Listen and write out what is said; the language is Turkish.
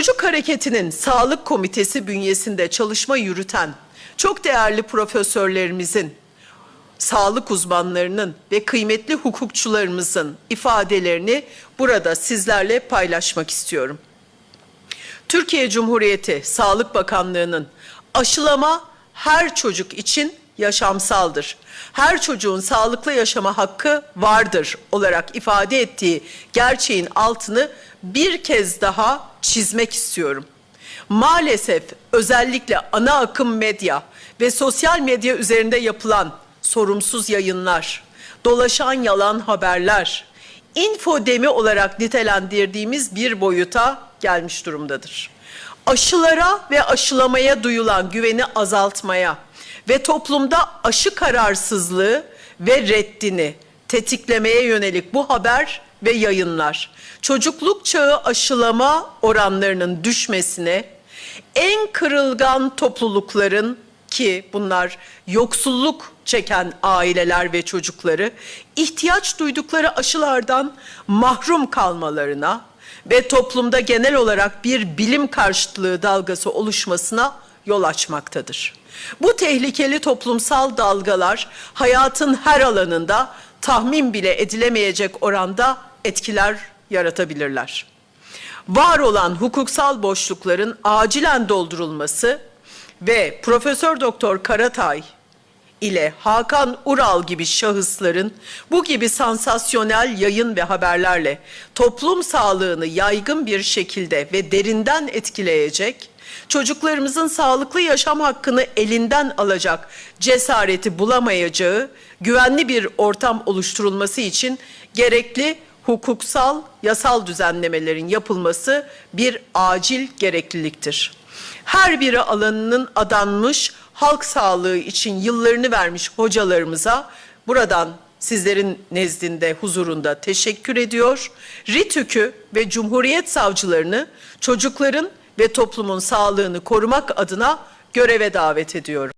Çocuk Hareketi'nin Sağlık Komitesi bünyesinde çalışma yürüten çok değerli profesörlerimizin, sağlık uzmanlarının ve kıymetli hukukçularımızın ifadelerini burada sizlerle paylaşmak istiyorum. Türkiye Cumhuriyeti Sağlık Bakanlığı'nın aşılama her çocuk için yaşamsaldır. Her çocuğun sağlıklı yaşama hakkı vardır olarak ifade ettiği gerçeğin altını bir kez daha çizmek istiyorum. Maalesef özellikle ana akım medya ve sosyal medya üzerinde yapılan sorumsuz yayınlar, dolaşan yalan haberler, infodemi olarak nitelendirdiğimiz bir boyuta gelmiş durumdadır. Aşılara ve aşılamaya duyulan güveni azaltmaya ve toplumda aşı kararsızlığı ve reddini tetiklemeye yönelik bu haber ve yayınlar çocukluk çağı aşılama oranlarının düşmesine, en kırılgan toplulukların ki bunlar yoksulluk çeken aileler ve çocukları ihtiyaç duydukları aşılardan mahrum kalmalarına ve toplumda genel olarak bir bilim karşıtlığı dalgası oluşmasına yol açmaktadır. Bu tehlikeli toplumsal dalgalar hayatın her alanında tahmin bile edilemeyecek oranda etkiler yaratabilirler. Var olan hukuksal boşlukların acilen doldurulması ve Profesör Doktor Karatay ile Hakan Ural gibi şahısların bu gibi sansasyonel yayın ve haberlerle toplum sağlığını yaygın bir şekilde ve derinden etkileyecek, çocuklarımızın sağlıklı yaşam hakkını elinden alacak cesareti bulamayacağı güvenli bir ortam oluşturulması için gerekli hukuksal, yasal düzenlemelerin yapılması bir acil gerekliliktir. Her biri alanının adanmış halk sağlığı için yıllarını vermiş hocalarımıza buradan sizlerin nezdinde, huzurunda teşekkür ediyor. RİTÜK'ü ve Cumhuriyet savcılarını çocukların ve toplumun sağlığını korumak adına göreve davet ediyorum.